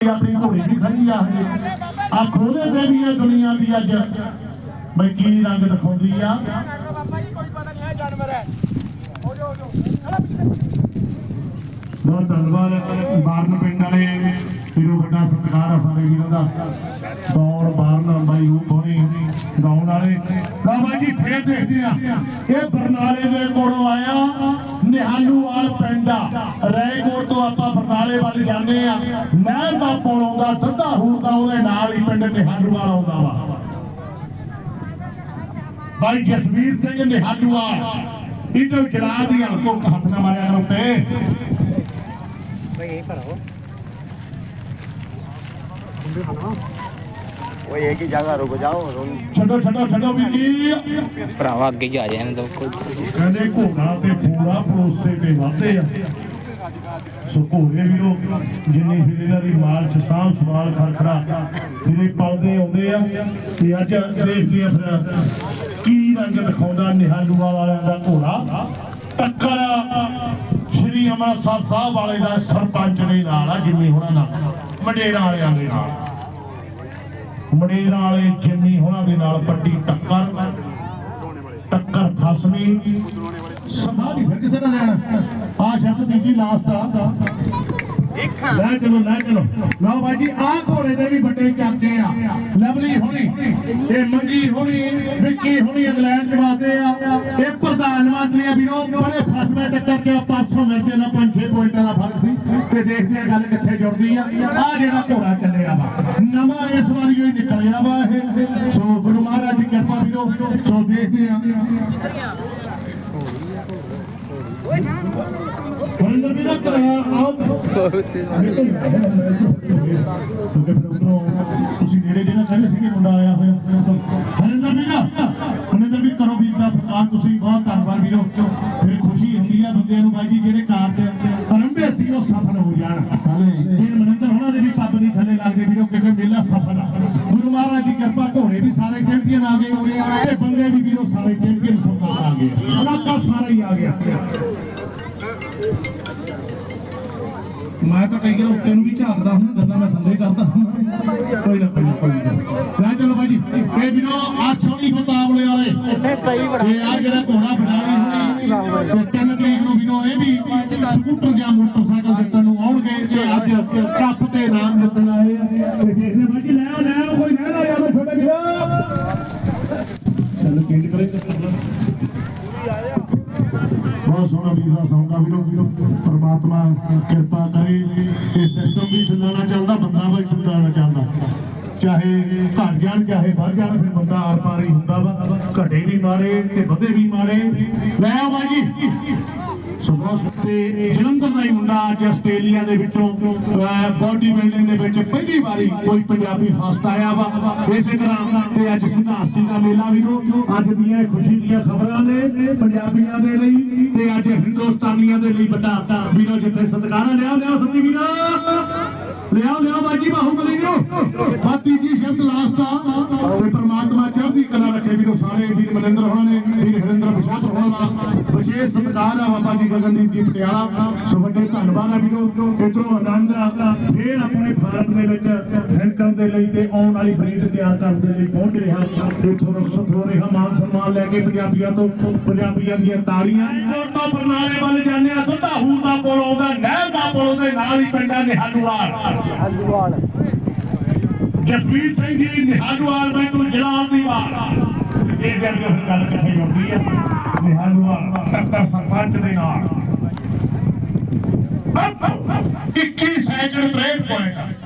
ਆਪਣੀ ਘੋੜੀ ਵੀ ਖੜੀ ਆ ਹਜੇ। ਆ ਖੋਲੇ ਤੇ ਵੀ ਇਹ ਦੁਨੀਆ ਦੀ ਅੱਜ। ਬਈ ਕੀ ਰੰਗ ਦਿਖਾਉਂਦੀ ਆ? ਬਾਬਾ ਜੀ ਕੋਈ ਪਤਾ ਨਹੀਂ ਹੈ ਜਾਨਵਰ ਹੈ ਹੋ ਜੋ ਹੋ ਜੋ ਬਹੁਤ ਧੰਨਵਾਦ ਬਾਰਨ ਪਿੰਡ ਵਾਲੇ, ਵੀਰੋ ਵੱਡਾ ਸਤਿਕਾਰ ਆ ਸਾਰੇ ਵੀਰਾਂ ਦਾ। ਦੌੜ ਬਾਰਨ ਬਾਈ ਉਹ ਕੋਣੀ ਗਾਉਣ ਵਾਲੇ। ਬਾਬਾ ਜੀ, ਫੇਰ ਦੇਖਦੇ ਆ। ਇਹ ਬਰਨਾਲੇ ਦੇ ਕੋਲੋਂ ਆਇਆ ਨਿਹਾਲੂਵਾਲ ਪਿੰਡ ਆ ਰੈਗੋਰ ਤੋਂ ਪਟਿਆਲੇ ਵੱਲ ਜਾਂਦੇ ਆ। ਨਹਿਰ ਦਾ ਪੁਲ ਆਉਂਦਾ ਸਿੱਧਾ ਦਾ ਉਹਦੇ ਨਾਲ ਹੀ ਪਿੰਡ ਨਿਹਾਲੂਵਾਲ ਆਉਂਦਾ ਵਾ। ਬਾਈ ਜਸਵੀਰ ਸਿੰਘ ਨਿਹਾਲੂਵਾਲ ਇਹਦੇ ਜਲਾ ਦੀ ਹਲਕੋ ਹੱਥ ਨਾ ਮਾਰਿਆ ਕਰੋ ਤੇ। ਬਈ ਇਹ ਭਰਾਓ ਹੁੰਦੇ ਹਨਾ ਓਏ ਜਗ੍ਹਾ ਰੁਕ ਜਾਓ ਛੱਡੋ ਛੱਡੋ ਛੱਡੋ ਵੀ ਜੀ। ਭਰਾਵਾ ਅੱਗੇ ਜਾ ਜਾਣ ਕੋਈ ਕਹਿੰਦੇ ਘੋੜਾ ਤੇ ਪੂਰਾ ਪਰੋਸੇ ਤੇ ਵਾਧੇ ਆ। ਸੋ ਘੋੜੇ ਵੀਰੋ, ਜਿੰਨੀ ਫਿਰ ਮਾਰਚ ਸਾਂਭ ਸਵਾਲ ਖਰਖੜਾ ਜਿਹੜੇ ਪਲਦੇ ਆਉਂਦੇ ਆ, ਤੇ ਅੱਜ ਦੇਖਦੇ ਆ ਫਿਰ ਕੀ ਰੰਗ ਦਿਖਾਉਂਦਾ ਨਿਹਾਲੂਆ ਵਾਲਿਆਂ ਦਾ ਘੋੜਾ? ਟੱਕਰ ਸ਼੍ਰੀ ਅੰਮ੍ਰਿਤਸਰ ਸਾਹਿਬ ਵਾਲੇ ਦਾ ਸਰਪੰਚ ਦੇ ਨਾਲ ਆ, ਜਿੰਨੀ ਹੋਣਾ ਨਾਲ, ਮੰਡੇਰਾਂ ਵਾਲਿਆਂ ਦੇ ਨਾਲ। ਮੰਡੇਰਾਂ ਵਾਲੇ ਜਿੰਨੀ ਹੋਣਾ ਦੇ ਨਾਲ ਵੱਡੀ ਟੱਕਰ ਟੱਕਰ ਸਭਾ ਨਹੀਂ ਫਿਰ ਕਿਸੇ ਦਾ ਲੈਣਾ। ਆ ਸ਼ਬਦ ਤੀਜੀ ਲਾਸਟ ਆ ਲੈ ਚਲੋ ਲੈ ਚਲੋ। ਲਓ ਬਾਈ ਜੀ, ਆਹ ਘੋੜੇ ਦੇ ਵੀ ਵੱਡੇ ਚਾਚੇ ਆ। ਲਵਲੀ ਹੋਣੀ, ਇਹ ਮੰਗੀ ਹੋਣੀ, ਵਿੱਕੀ ਹੋਣੀ ਇੰਗਲੈਂਡ ਚ ਵਾਦੇ ਆ। ਇਹ ਪ੍ਰਧਾਨ ਮੰਤਰੀ ਆ ਵੀਰੋ, ਬੜੇ ਫਸਵੇਂ ਟੱਕਰ ਕੇ 500 ਮਿੰਟ ਦਾ 5-6 ਪੁਆਇੰਟਾਂ ਦਾ ਫ਼ਰਕ ਸੀ। ਤੇ ਦੇਖਦੇ ਆ ਗੱਲ ਕਿੱਥੇ ਜੁੜਦੀ ਆ। ਆ ਜਿਹੜਾ ਘੋੜਾ ਚੱਲਿਆ ਵਾ, ਨਵਾਂ ਇਸ ਵਾਰੀ ਹੀ ਨਿਕਲਿਆ ਵਾ ਇਹ। ਸੋ ਵੀਰੋ ਸੋ ਦੇਖਦੇ ਆ। ਵਰਿੰਦਰ ਵੀਰਾ ਆਓ। ਤੁਸੀਂ ਨੇੜੇ ਜਿਹੜਾ ਕਹਿੰਦੇ ਸੀ ਕਿ ਮੁੰਡਾ ਆਇਆ ਹੋਇਆ ਹਰਿੰਦਰ ਵੀਰਾ ਹਰਿੰਦਰ ਵੀ ਕਰੋ ਵੀਰ ਦਾ ਸਤਿਕਾਰ ਤੁਸੀਂ ਬਹੁਤ ਧੰਨਵਾਦ ਵੀਰੋ ਫਿਰ ਖੁਸ਼ੀ ਹੁੰਦੀ ਆ ਬੰਦਿਆਂ ਨੂੰ ਬਾਈ ਜੀ ਜਿਹੜੇ ਕਾਰਜ ਆਰੰਭੇ ਸੀ ਉਹ ਸਫਲ ਹੋ ਜਾਣ। ਇਹ ਮਨਿੰਦਰ ਉਹਨਾਂ ਦੇ ਵੀ ਪੱਬ ਨਹੀਂ ਥੱਲੇ ਲੱਗਦੇ ਵੀਰੋ ਕਿਉਂਕਿ ਮੇਲਾ ਸਫਲ ਆ ਗੁਰੂ ਮਹਾਰਾਜ ਦੀ ਕਿਰਪਾ ਘੋੜੇ ਵੀ ਸਾਰੇ ਚੈਂਪੀਅਨ ਆ ਗਏ ਤੇ ਬੰਦੇ ਵੀ ਵੀਰੋ ਸਾਰੇ ਚੈਂਪੀਅਨ ਸਫਲ ਆ ਗਏ। ਇਲਾਕਾ ਸਾਰਾ ਹੀ ਆ ਗਿਆ। ਮੈਂ ਤਾਂ ਕਈ ਵਾਰ ਉੱਤੇ ਨੂੰ ਵੀ ਝਾਕਦਾ ਹੁੰਦਾ, ਗੱਲਾਂ ਮੈਂ ਥੱਲੇ ਕਰਦਾ ਹੁੰਦਾ। ਕੋਈ ਨਾ ਕੋਈ ਨਾ ਕੋਈ ਨਾ। ਲੈ ਚਲੋ ਬਾਈ ਇਹ ਵੀਰੋ ਆ ਛੋਟੀ ਮੁਕਾਬਲੇ ਵਾਲੇ। ਇਹ ਆ ਜਿਹੜਾ ਘੋੜਾ ਬਣਾ ਰਹੀ ਤਿੰਨ ਤਰੀਕ ਨੂੰ ਵੀਰੋ ਇਹ ਵੀ ਸਕੂਟਰ ਜਾਂ ਮੋਟਰਸਾਈਕਲ ਜਿੱਤਣ ਨੂੰ ਆਉਣਗੇ। ਤੇ ਅੱਜ ਕੱਪ ਤੇ ਨਾਮ ਜਿੱਤਣ ਆਏ ਤੇ ਦੇਖਦੇ ਬਾਈ ਲੈ ਆਓ ਲੈ ਆਓ ਕੋਈ ਲੈ ਨਾ ਯਾਰ ਛੋਟੇ ਵੀਰੋ ਚਲੋ ਚੇਂਜ ਕਰੇ ਬਹੁਤ ਸੋਹਣਾ ਵੀਰ ਦਾ ਸੌਂਗਾ ਵੀਰੋ ਵੀਰੋ, ਪਰਮਾਤਮਾ ਕਿਰਪਾ ਕਰੇ। ਇਹ ਸਿਸਟਮ ਵੀ ਚੱਲਣਾ ਚਾਹੁੰਦਾ ਬੰਦਾ ਵੀ ਚੱਲਣਾ ਚਾਹੁੰਦਾ ਚਾਹੇ ਘਟ ਜਾਣ, ਚਾਹੇ ਵੱਧ ਜਾਣ, ਫਿਰ ਬੰਦਾ ਆਰ ਪਾਰ ਹੀ ਹੁੰਦਾ ਵਾ। ਘਟੇ ਵੀ ਮਾਰੇ ਤੇ ਵਧੇ ਵੀ ਮਾਰੇ। ਲੈ ਆਓ ਬਾਈ ਸੁਭਾਸ਼ ਤੇ ਜਲੰਧਰ ਦਾ ਹੀ ਮੁੰਡਾ ਅੱਜ ਆਸਟ੍ਰੇਲੀਆ ਦੇ ਵਿੱਚੋਂ ਬਾਡੀ ਬਿਲਡਿੰਗ ਦੇ ਵਿੱਚ ਪਹਿਲੀ ਵਾਰੀ ਕੋਈ ਪੰਜਾਬੀ ਫਸਟ ਆਇਆ ਵਾ। ਇਸੇ ਤਰ੍ਹਾਂ ਤੇ ਅੱਜ ਸਿਧਾਰਥੀ ਦਾ ਮੇਲਾ ਵੀ ਵੀਰੋ ਅੱਜ ਦੀਆਂ ਖੁਸ਼ੀ ਦੀਆਂ ਖਬਰਾਂ ਨੇ ਪੰਜਾਬੀਆਂ ਦੇ ਲਈ ਤੇ ਅੱਜ ਹਿੰਦੁਸਤਾਨੀਆਂ ਦੇ ਲਈ ਵੱਡਾ ਵੀਰੋ ਜਿੱਥੇ ਸਤਿਕਾਰਾਂ ਲਿਆ ਲਿਆ ਸੱਤੀ ਵੀਰੋ ਲਿਆਓ ਲਿਆਓ ਬਾਜੀ ਬਾਹੂਬਲੀ ਨੂੰ ਆ ਤੀਜੀ ਸ਼ਿਫਟ ਲਾਸਟ ਆ ਤੇ ਪ੍ਰਮਾਤਮਾ ਚੜ੍ਹਦੀ ਕਲਾ ਰੱਖੇ ਵੀਰੋ ਸਾਰੇ ਵੀਰ ਮਨਿੰਦਰ ਹੋਣਾ ਨੇ ਵੀਰ ਹਰਿੰਦਰ ਬਿਸ਼ਾਪ ਹੋਣਾ ਦਾ ਵਿਸ਼ੇਸ਼ ਸਤਿਕਾਰ ਆ ਬਾਬਾ ਜੀ ਗਗਨਦੀਪ ਜੀ ਪਟਿਆਲਾ ਸੋ ਵੱਡੇ ਧੰਨਵਾਦ ਆ ਵੀਰੋ। ਇਧਰੋਂ ਆਨੰਦ ਆ ਫੇਰ ਆਪਣੇ ਭਾਰਤ ਦੇ ਵਿੱਚ ਹੈਂਕਣ ਦੇ ਲਈ ਤੇ ਆਉਣ ਵਾਲੀ ਬਰੀਡ ਤਿਆਰ ਕਰਨ ਦੇ ਲਈ ਪਹੁੰਚ ਰਿਹਾ। ਇਥੋਂ ਰੁਖਸਤ ਹੋ ਰਿਹਾ ਮਾਨ ਸਨਮਾਨ ਲੈ ਕੇ ਪੰਜਾਬੀਆਂ ਤੋਂ ਪੰਜਾਬੀਆਂ ਦੀਆਂ ਤਾੜੀਆਂ। ਤੋਂ ਬਰਨਾਲੇ ਵੱਲ ਜਾਂਦੇ ਆ ਦੁੱਧਾ ਹੂਰ ਦਾ ਪੁਲ ਆਉਂਦਾ ਨਹਿਰ ਦਾ ਪੁਲ ਉਹਦੇ ਨਾਲ ਹੀ ਪਿੰਡਾਂ ਦੇ ਹਾਲੂਵਾਲ ਜਸਵੀਰ ਸਿੰਘ ਜੀ ਨਿਹਾਲੂਵਾਲ ਮੈਨੂੰ ਜਲਾਲ ਦੀ ਵਾਰ। ਇਹ ਜਦ ਫਿਰ ਗੱਲ ਕਿੱਥੇ ਜਾਂਦੀ ਹੈ ਨਿਹਾਲੂਵਾਲ ਸੱਤਾ ਸਰਪੰਚ ਦੇ ਨਾਲ। 21 ਸੈਕਿੰਡ 63 ਪੁਆਇੰਟ